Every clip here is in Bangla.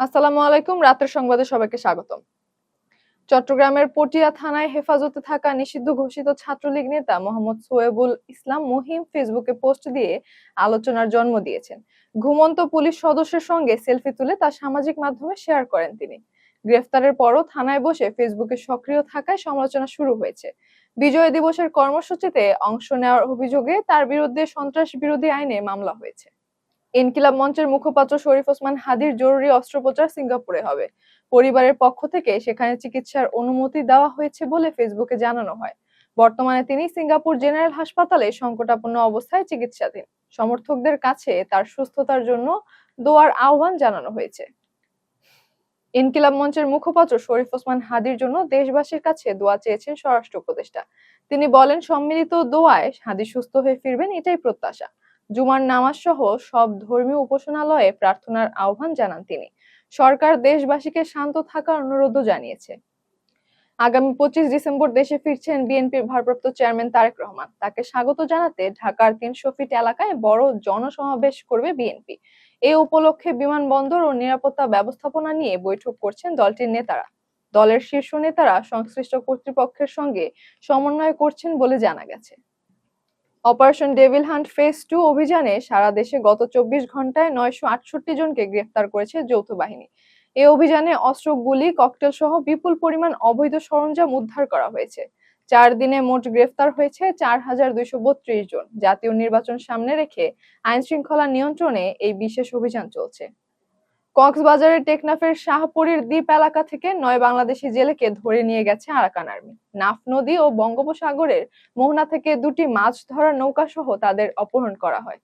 আসসালামু আলাইকুম, রাতের সংবাদে সবাইকে স্বাগতম। চট্টগ্রামের পটিয়া থানায় হেফাজতে থাকা নিষিদ্ধ ঘোষিত ছাত্রলীগ নেতা মোহাম্মদ সোয়েবুল ইসলাম মহিম ফেসবুকে পোস্ট দিয়ে আলোচনার জন্ম দিয়েছেন। ঘুমন্ত পুলিশ সদস্যের সঙ্গে সেলফি তুলে তা সামাজিক মাধ্যমে শেয়ার করেন তিনি। গ্রেফতারের পরও থানায় বসে ফেসবুকে সক্রিয় থাকায় সমালোচনা শুরু হয়েছে। বিজয় দিবসের কর্মসূচিতে অংশ নেওয়ার অভিযোগে তার বিরুদ্ধে সন্ত্রাস বিরোধী আইনে মামলা হয়েছে। ইনকিলাব মঞ্চের মুখপাত্র শরীফ ওসমান হাদির জরুরি অস্ত্রোপচার সিঙ্গাপুরে হবে। পরিবারের পক্ষ থেকে সেখানে চিকিৎসার অনুমতি দেওয়া হয়েছে বলে ফেসবুকে জানানো হয়। বর্তমানে তিনি সিঙ্গাপুর জেনারেল হাসপাতালে সংকটাপন্ন অবস্থায় চিকিৎসাধীন। সমর্থকদের কাছে তার সুস্থতার জন্য দোয়ার আহ্বান জানানো হয়েছে। ইনকিলাব মঞ্চের মুখপাত্র শরীফ ওসমান হাদির জন্য দেশবাসীর কাছে দোয়া চেয়েছেন স্বরাষ্ট্র উপদেষ্টা। তিনি বলেন, সম্মিলিত দোয়ায় হাদি সুস্থ হয়ে ফিরবেন এটাই প্রত্যাশা। জুমার নামাজ সহ সব ধর্মীয় উপাসনালয়ে প্রার্থনার আহ্বান জানান তিনি। সরকার দেশবাসীকে শান্ত থাকার অনুরোধও জানিয়েছে। আগামী পঁচিশ ডিসেম্বর দেশে ফিরছেন বিএনপির ভারপ্রাপ্ত চেয়ারম্যান তারেক রহমান। তাকে স্বাগত জানাতে ঢাকার তিনশো ফিট এলাকায় বড় জনসমাবেশ করবে বিএনপি। এ উপলক্ষে বিমানবন্দর ও নিরাপত্তা ব্যবস্থাপনা নিয়ে বৈঠক করছেন দলটির নেতারা। দলের শীর্ষ নেতারা সংশ্লিষ্ট কর্তৃপক্ষের সঙ্গে সমন্বয় করছেন বলে জানা গেছে। Operation devil hunt phase two অভিযানে সারা দেশে গত চব্বিশ ঘন্টায় নয়শো আটষট্টি জনকে গ্রেফতার করেছে যৌথ বাহিনী। এই অভিযানে অস্ত্র, গুলি ককটেল সহ বিপুল পরিমাণ অবৈধ সরঞ্জাম উদ্ধার করা হয়েছে। চার দিনে মোট গ্রেফতার হয়েছে চার হাজার দুইশো বত্রিশ জন। জাতীয় নির্বাচন সামনে রেখে আইন শৃঙ্খলা নিয়ন্ত্রণে এই বিশেষ অভিযান চলছে। কক্সবাজারের টেকনাফের শাহপুরীর দ্বীপ এলাকা থেকে নয় বাংলাদেশি জেলেকে ধরে নিয়ে গেছে আরাকান আর্মি। নাফ নদী ও বঙ্গোপসাগরের মোহনা থেকে দুটি মাছ ধরার নৌকা সহ তাদের অপহরণ করা হয়।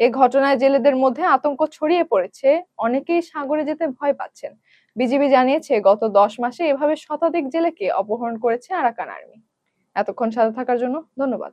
এ ঘটনায় জেলেদের মধ্যে আতঙ্ক ছড়িয়ে পড়েছে, অনেকেই সাগরে যেতে ভয় পাচ্ছেন। বিজিবি জানিয়েছে, গত দশ মাসে এভাবে শতাধিক জেলেকে অপহরণ করেছে আরাকান আর্মি। এতক্ষণ সাথে থাকার জন্য ধন্যবাদ।